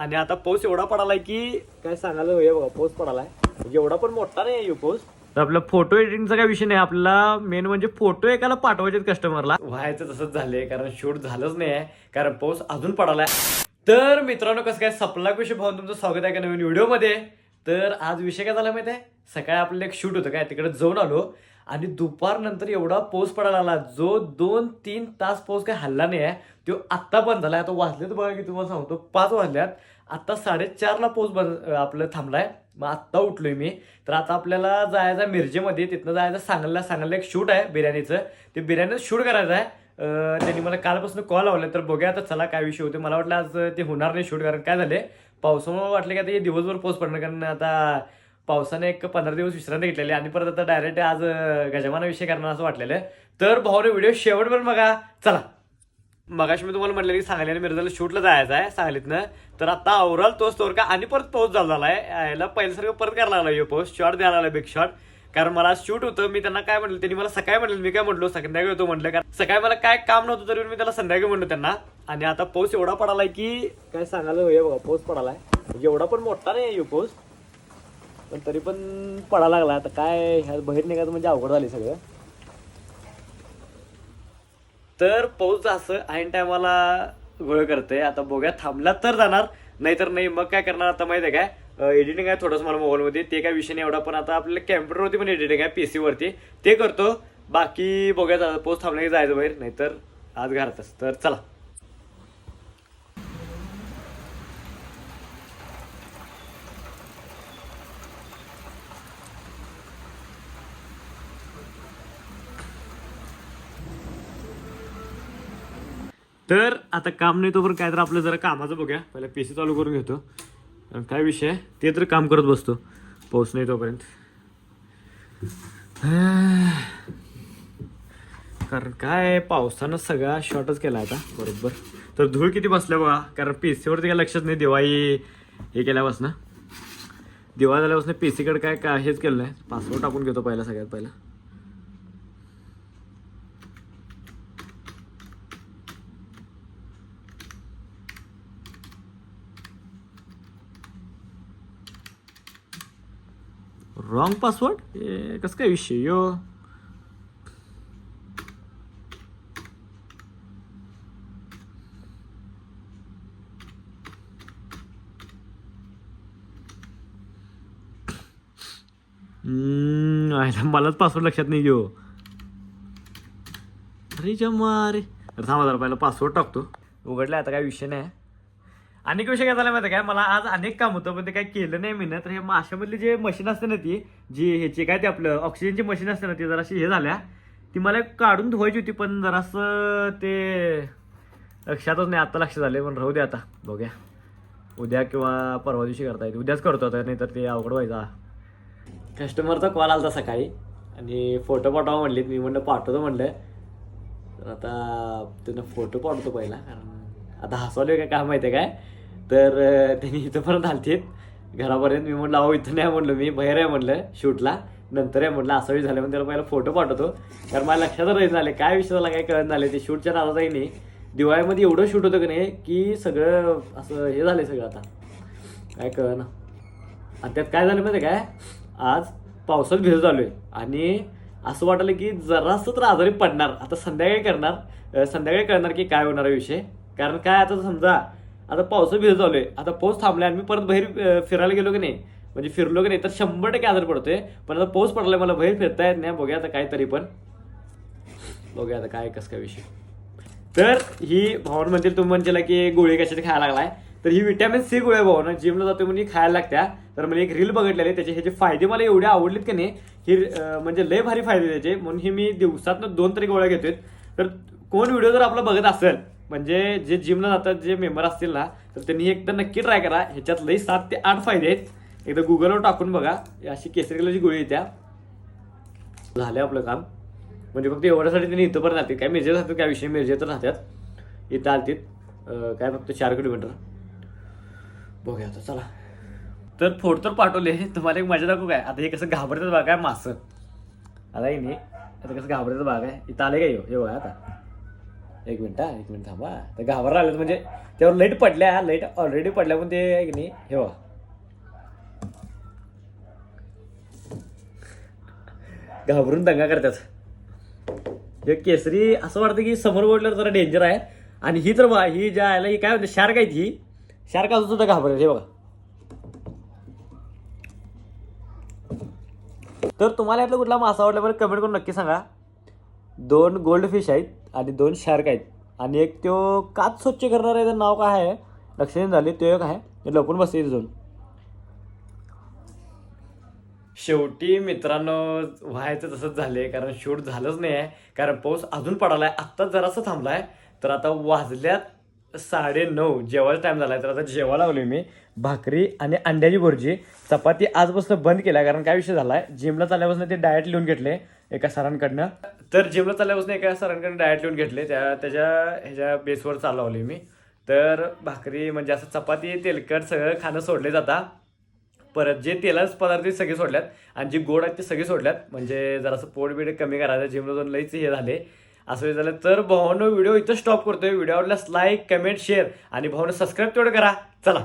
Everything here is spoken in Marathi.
आणि आता पाऊस एवढा पडालाय की काय सांगायला हे बघा पाऊस पडालाय. म्हणजे एवढा पण मोठा नाही आहे पाऊस. तर आपला फोटो एडिटिंगचा काय विषय नाही आपल्याला मेन म्हणजे फोटो एकाला पाठवायचे कस्टमरला व्हायचं तसंच झालंय कारण शूट झालंच नाही आहे कारण पाऊस अजून पडालाय. तर मित्रांनो कसं काय सपला विषय भाऊन तुमचं स्वागत आहे का नवीन व्हिडिओमध्ये तर आज विषय काय झाला माहिती आहे सकाळी आपल्याला एक शूट होतं काय तिकडे जाऊन आलो. आणि दुपारनंतर एवढा पाऊस पडायला लागला. जो दोन तीन तास पाऊस काही हल्ला नाही आहे तो आत्ता बंद झालाय. आता वाजलेत बघा की तुम्हाला सांगतो पाच वाजल्यात. आत्ता साडेचारला पाऊस बंद आपलं थांबलाय. मग आत्ता उठलोय मी. तर आता आपल्याला जायचं मिरजेमध्ये. तिथनं जायचं सांगलीला. सांगलीला एक शूट आहे बिर्याणीचं. ते बिर्याणीचं शूट करायचं आहे. त्यांनी मला कालपासून कॉल लावला तर बघूया आता चला काय विषय होते मला वाटलं आज ते होणार नाही शूट कारण काय झाले पावसामुळे वाटलं की आता हे दिवसभर पाऊस पडणार कारण आता पावसाने एक पंधरा दिवस विश्रांती घेतलेली आणि परत आता डायरेक्ट आज गजमानाविषयी करणार असं वाटलेलं तर भाऊने व्हिडिओ शेवटपर्यंत बघा. चला. मगाशी मी तुम्हाला म्हटलं की सांगली आणि मिरजाला शूटला जायचं आहे सांगलीतनं. तर आता आवराल तोच तोर का आणि परत पाऊस झाला आहे. यायला पहिल्यासारखं परत करायला लागला पाऊस शॉट द्यायला लागला बिग शॉट कारण मला शूट होतं. मी त्यांना काय म्हटलं त्यांनी मला सकाळी म्हटलं मी काय म्हटलो संध्याकाळी होतो म्हटलं. कारण सकाळी मला काय काम नव्हतं तरी मी त्याला संध्याकाळी म्हणलो त्यांना. आणि आता पाऊस एवढा पडालाय की काय सांगायला हे बघा पाऊस पडालाय. एवढा पण मोठा नाही आहे पाऊस पण तरी पण पडायला लागला. आता काय ह्या बाहेर निघायचं म्हणजे अवघड झाली सगळं. तर पाऊस असं ऐन टायमाला गोळ करते आता बघ्या थांबला तर जाणार नाहीतर नाही. मग काय करणार आता माहिती आहे काय एडिटिंग आहे थोडंसं मला मोबाईलमध्ये ते काय विषय नाही एवढा पण आता आपल्याला कॅम्प्युटरवरती पण एडिटिंग आहे पी सीवरती ते करतो. बाकी बघायचं जा- पाऊस थांबला की जायचं बाहेर. नाहीतर आज घरातच. तर चला. तर आता काम नाही तोपर्यंत काय तर आपलं जरा कामाचं बघूया. पहिला पी सी चालू करून घेतो. आणि काय विषय? आहे ते तर काम करत बसतो. पाऊस नाही तोपर्यंत. कारण काय पावसानं सगळा शॉर्टच केला आता. बरोबर. तर धूळ किती बसल्या बघा. कारण पी सीवरती काय लक्षच नाही. दिवाळी हे केल्यापासून. दिवाळी झाल्यापासून पी सीकडे काय काय हेच केलं नाही. पासवर्ड टाकून घेतो पहिला सगळ्यात पहिला. रॉंग पासवर्ड हे कसं काय विषय? यो. हम्म, मलाच पासवर्ड लक्षात नाही घेऊ अरे जम्मा अरे. थांबा जरा पहिला पासवर्ड टाकतो. उघडला आता काय विषय नाही. अनेक विषय काय झाला माहिती आहे काय मला आज अनेक काम होतं पण ते काय केलं नाही मी ना तर हे माशामधली जे मशीन असते ना ती जी ह्याची काय ते आपलं ऑक्सिजनची मशीन असते ना ती जराशी हे झाल्या. ती मला काढून धुवायची होती पण जरासं ते लक्षातच नाही आता लक्ष आले पण राहू दे आता बघूया. उद्या किंवा परवा दिवशी करता येते उद्याच करतो आता नाहीतर ते अवघड व्हायचा. कस्टमरचा कॉल आला होता सकाळी आणि फोटो पाठवा म्हणलीत. मी म्हणलं पाठवतो म्हणलं. तर आता त्यांना फोटो पाठवतो पहिला कारण आता हसवले काय काम माहिती आहे काय? तर अं, त्यांनी इथंपर्यंत आलतीत. घरापर्यंत मी म्हटलं अहो इथं नाही म्हणलं मी बाहेर आहे म्हणलं शूटला. नंतर आहे म्हटलं असं झालं म्हणून त्याला पहिला फोटो पाठवतो. कारण मला लक्षात राहील झाले काय विषयाला काय कळत झाले ते शूटच्या नावाचाही नाही. दिवाळीमध्ये एवढं शूट होतं की नाही की सगळं असं हे झालं सगळं आता. काय कळ ना आणि त्यात काय झालं माहिती आहे काय? आज पावसात भिजत आहे आणि असं वाटलं की जरासं तर आजारी पडणार. आता संध्याकाळी करणार. संध्याकाळी कळणार की काय होणार आहे विषय. कारण काय आता समजा आता पाऊस भिजत चालू आहे. आता पाऊस थांबलाय आणि मी परत बाहेर फिरायला गेलो की नाही? म्हणजे फिरलो की नाही? तर शंभर टक्के आजार पडतोय. पण आता पाऊस पडलाय मला बाहेर फिरता येत नाही. बघूया आता काय तरी पण. बघूया आता काय कसं काय विषय. तर ही भावन म्हणतील तुम्ही म्हणजेला की गोळी कशाची खायला लागलाय. तर ही विटॅमिन सी गोळ्या भावना. जिमला जातो म्हणजे खायला लागत्या. तर मला एक रील बघितलेली त्याचे ह्याचे फायदे मला एवढे आवडलेत की नाही ही म्हणजे लय भारी फायदे त्याचे. म्हणून ही मी दिवसातनं दोन तरी गोळ्या घेतोय तर कोण व्हिडिओ जर आपला बघत असेल म्हणजे जे जिमला जातात जे मेंबर असतील ना तर त्यांनी एकदा नक्की ट्राय करा. ह्याच्यात लई सात ते आठ फायदे आहेत. एकदा गुगलवर टाकून बघा. अशी केसरी कलरची गोळी येत्या. झालं आपलं काम. म्हणजे फक्त एवढ्यासाठी त्यांनी इथं पण राहते काय मेजर राहतात काय विषय मिरजेत राहतात इथं आलतीत. काय फक्त चार किलोमीटर बघूया आता चला. तर फोड तर पाठवले. तुम्हाला एक मजा दाखवू काय आता हे कसं घाबरतात बघा काय मासं. आता हे नाही. आता कसं घाबरतात बघा आहे इथं आले काय हे बघा आता. एक मिनिट हा एक मिनिट थांबा. तर घाबरा आलं म्हणजे त्यावर लाइट पडल्या लाइट ऑलरेडी पडल्या पण ते आहे की नाही हे बघा. घाबरून दंगा करतात. हे केसरी असं वाटतं की समोर बोटल्यावर जरा डेंजर आहे. आणि ही तर बा ही ज्या आयला ही काय म्हणते शार्क आहे ही. शार्क अजून सुद्धा घाबरेल हे बघा. तर तुम्हाला यातला कुठला मासा आवडला मला कमेंट करून नक्की सांगा. दोन गोल्ड फिश आहेत. आणि दोन शार्क आहेत. आणि एक तो काच स्वच्छ करणार आहे त्याचं नाव काय आहे? लक्षणीय झाले तो एक आहे. लपून बसते इथे जाऊन. शेवटी मित्रांनो व्हायचं तसंच झाले कारण शूट झालंच नाही आहे कारण पाऊस अजून पडालाय आत्ताच जरासं थांबलाय. तर आता वाजल्यात साडे नऊ जेवायचा टाईम झाला आहे तर आता जेवायला लागलोय मी. भाकरी आणि अंड्याची भुर्जी. चपाती आजपासून बंद केल्या कारण काय विषय झाला आहे जिमला चालल्यापासून ते डाएट लिहून घेतले एका सरांकडनं. तर जिमला चालल्यापासून एका सरांकडे डायट लिहून घेतले. त्या त्याच्या ह्याच्या बेसवर चालवले मी. तर भाकरी म्हणजे असं चपाती तेलकट सगळं खाणं सोडले जाता. परत जे तेलाच पदार्थ ते सगळे सोडल्यात. आणि जे गोड आहेत ते सगळे सोडल्यात. म्हणजे जरासं पोट बिड कमी करायचं. जिमला जाऊन लईच हे झाले. असं हे झालं. तर भावानं व्हिडिओ इथं स्टॉप करतोय. व्हिडिओ आवडल्यास लाईक कमेंट शेअर आणि भावानं सबस्क्राईब तेवढं करा. चला.